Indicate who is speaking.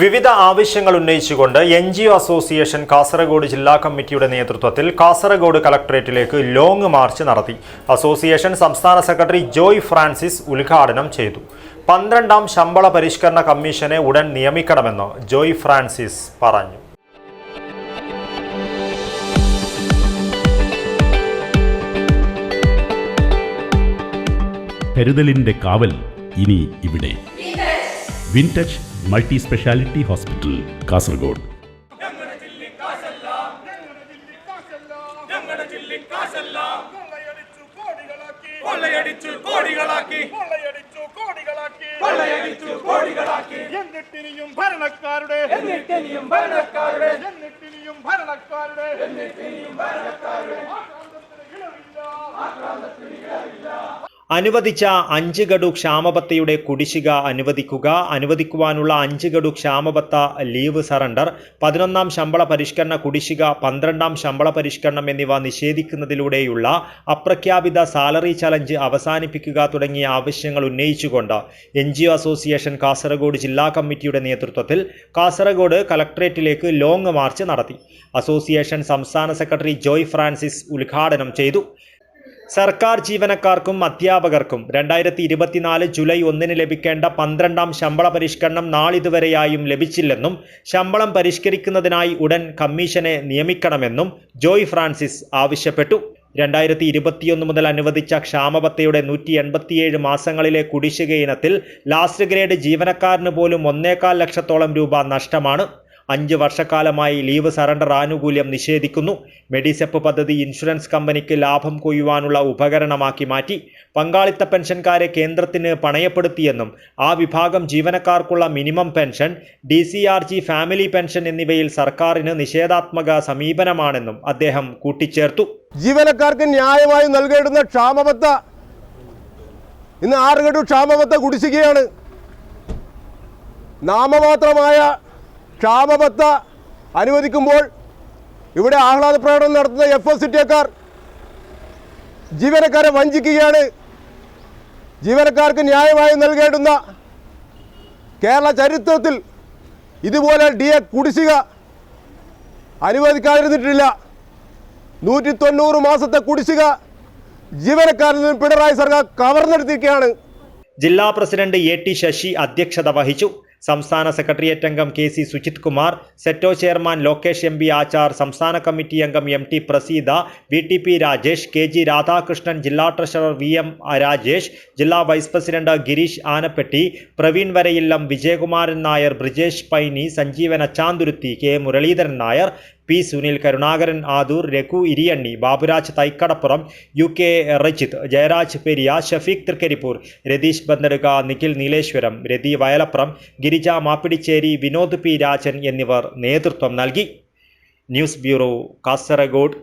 Speaker 1: വിവിധ ആവശ്യങ്ങൾ ഉന്നയിച്ചുകൊണ്ട് N G O association Kasaragod ജില്ലാ കമ്മിറ്റിയുടെ നേതൃത്വത്തിൽ കാസർഗോഡ് കളക്ടറേറ്റിലേക്ക് ലോങ് മാർച്ച് നടത്തി. അസോസിയേഷൻ സംസ്ഥാന സെക്രട്ടറി ജോയ് ഫ്രാൻസിസ് ഉദ്ഘാടനം ചെയ്തു. പന്ത്രണ്ടാം ശമ്പള പരിഷ്കരണ കമ്മീഷനെ ഉടൻ നിയമിക്കണമെന്ന് ജോയ് ഫ്രാൻസിസ് പറഞ്ഞു.
Speaker 2: കരുതലിന്റെ കാവൽ ഇനി ഇവിടെ. Wintouch multi speciality hospital Kasaragod.
Speaker 3: കൊള്ളയടിച്ചു കോടികളാക്കി.
Speaker 4: കൊള്ളയടിച്ചു കോടികളാക്കി.
Speaker 3: കൊള്ളയടിച്ചു കോടികളാക്കി. എന്നിട്ടിനിയും ഭരണക്കാരുടെ.
Speaker 4: എന്നിട്ടിനിയും ഭരണക്കാരുടെ.
Speaker 3: എന്നിട്ടിനിയും ഭരണക്കാരുടെ. എന്നിട്ടിനിയും ഭരണക്കാരുടെ
Speaker 1: അനുവദിച്ച അഞ്ച് ഗഡു ക്ഷാമബത്തയുടെ കുടിശ്ശിക അനുവദിക്കുക. അനുവദിക്കുവാനുള്ള അഞ്ച് ഗഡു ക്ഷാമബത്ത ലീവ് സറണ്ടർ. പതിനൊന്നാം ശമ്പള പരിഷ്കരണ കുടിശ്ശിക പന്ത്രണ്ടാം ശമ്പള പരിഷ്കരണം എന്നിവ നിഷേധിക്കുന്നതിലൂടെയുള്ള അപ്രഖ്യാപിത സാലറി ചലഞ്ച് അവസാനിപ്പിക്കുക തുടങ്ങിയ ആവശ്യങ്ങൾ ഉന്നയിച്ചുകൊണ്ട് എൻ ജി അസോസിയേഷൻ കാസർഗോഡ് ജില്ലാ കമ്മിറ്റിയുടെ നേതൃത്വത്തിൽ കാസർഗോഡ് കലക്ട്രേറ്റിലേക്ക് ലോങ് മാർച്ച് നടത്തി. അസോസിയേഷൻ സംസ്ഥാന സെക്രട്ടറി ജോയ് ഫ്രാൻസിസ് ഉദ്ഘാടനം ചെയ്തു. സർക്കാർ ജീവനക്കാർക്കും അധ്യാപകർക്കും രണ്ടായിരത്തി ഇരുപത്തിനാല് ജൂലൈ ഒന്നിന് ലഭിക്കേണ്ട പന്ത്രണ്ടാം ശമ്പള പരിഷ്കരണം നാളിതുവരെയായും ലഭിച്ചില്ലെന്നും ശമ്പളം പരിഷ്കരിക്കുന്നതിനായി ഉടൻ കമ്മീഷനെ നിയമിക്കണമെന്നും ജോയ് ഫ്രാൻസിസ് ആവശ്യപ്പെട്ടു. രണ്ടായിരത്തി ഇരുപത്തിയൊന്ന് മുതൽ അനുവദിച്ച ക്ഷാമബത്തയുടെ നൂറ്റി എൺപത്തിയേഴ് മാസങ്ങളിലെ കുടിശ്ശിക ഇനത്തിൽ ലാസ്റ്റ് ഗ്രേഡ് ജീവനക്കാരന് പോലും ഒന്നേകാൽ ലക്ഷത്തോളം രൂപ നഷ്ടമാണ്. അഞ്ച് വർഷക്കാലമായി ലീവ് സറണ്ടർ ആനുകൂല്യം നിഷേധിക്കുന്നു. മെഡിസെപ്പ് പദ്ധതി ഇൻഷുറൻസ് കമ്പനിക്ക് ലാഭം കൊയ്യുവാനുള്ള ഉപകരണമാക്കി മാറ്റി പങ്കാളിത്ത പെൻഷൻകാരെ കേന്ദ്രത്തിന് പണയപ്പെടുത്തിയെന്നും ആ വിഭാഗം ജീവനക്കാർക്കുള്ള മിനിമം പെൻഷൻ ഡി ഫാമിലി പെൻഷൻ എന്നിവയിൽ സർക്കാരിന് നിഷേധാത്മക സമീപനമാണെന്നും അദ്ദേഹം കൂട്ടിച്ചേർത്തു.
Speaker 5: ജീവനക്കാർക്ക് ന്യായമായി നൽകേണ്ടുന്ന ക്ഷാമബത്ത ഇന്ന് ആറ് ഗഡു ക്ഷാമബത്ത കുടിശ്ശികയാണ്. നാമമാത്രമായ ക്ഷാമബത്ത അനുവദിക്കുമ്പോൾ ഇവിടെ ആഹ്ലാദ പ്രകടനം നടത്തുന്ന എഫ് എസ് സിറ്റിയക്കാർ ജീവനക്കാരെ വഞ്ചിക്കുകയാണ്. ജീവനക്കാർക്ക് ന്യായമായി നൽകേണ്ടുന്ന കേരള ചരിത്രത്തിൽ ഇതുപോലെ ഡി എ കുടിശ്ശിക അനുവദിക്കാതിരുന്നിട്ടില്ല. നൂറ്റി തൊണ്ണൂറ് മാസത്തെ കുടിശ്ശിക ജീവനക്കാരിൽ നിന്ന് പിണറായി സർക്കാർ കവർന്നെടുത്തിരിക്കുകയാണ്.
Speaker 1: ജില്ലാ പ്രസിഡന്റ് എ ടി ശശി അധ്യക്ഷത വഹിച്ചു. സംസ്ഥാന സെക്രട്ടേറിയറ്റ് അംഗം K C Sujith Kumar SETO chairman Lokesh M Achar സംസ്ഥാന കമ്മിറ്റി അംഗം M T Praseetha V T P Rajesh K G Radhakrishnan ജില്ലാ ട്രഷറർ വി എം രാജേഷ് ജില്ലാ vice president Girish Anappetti Praveen Varayillam Vijayakumaran Nair Brijesh Paini Sanjeevan Achanthuruthi K Muralidharan Nair P Sunil Karunakaran Adoor Raghu Iriyanni Baburaj Thaikkadappuram U K Rejith Jayaraj Periya Shafeeq Thrikaripur Ratheesh Bandaduka Nikhil Nileshwaram Rathi Vayalappuram Girija Mappittacheri Vinod P Rajan എന്നിവർ നേതൃത്വം നൽകി. News bureau Kasaragod.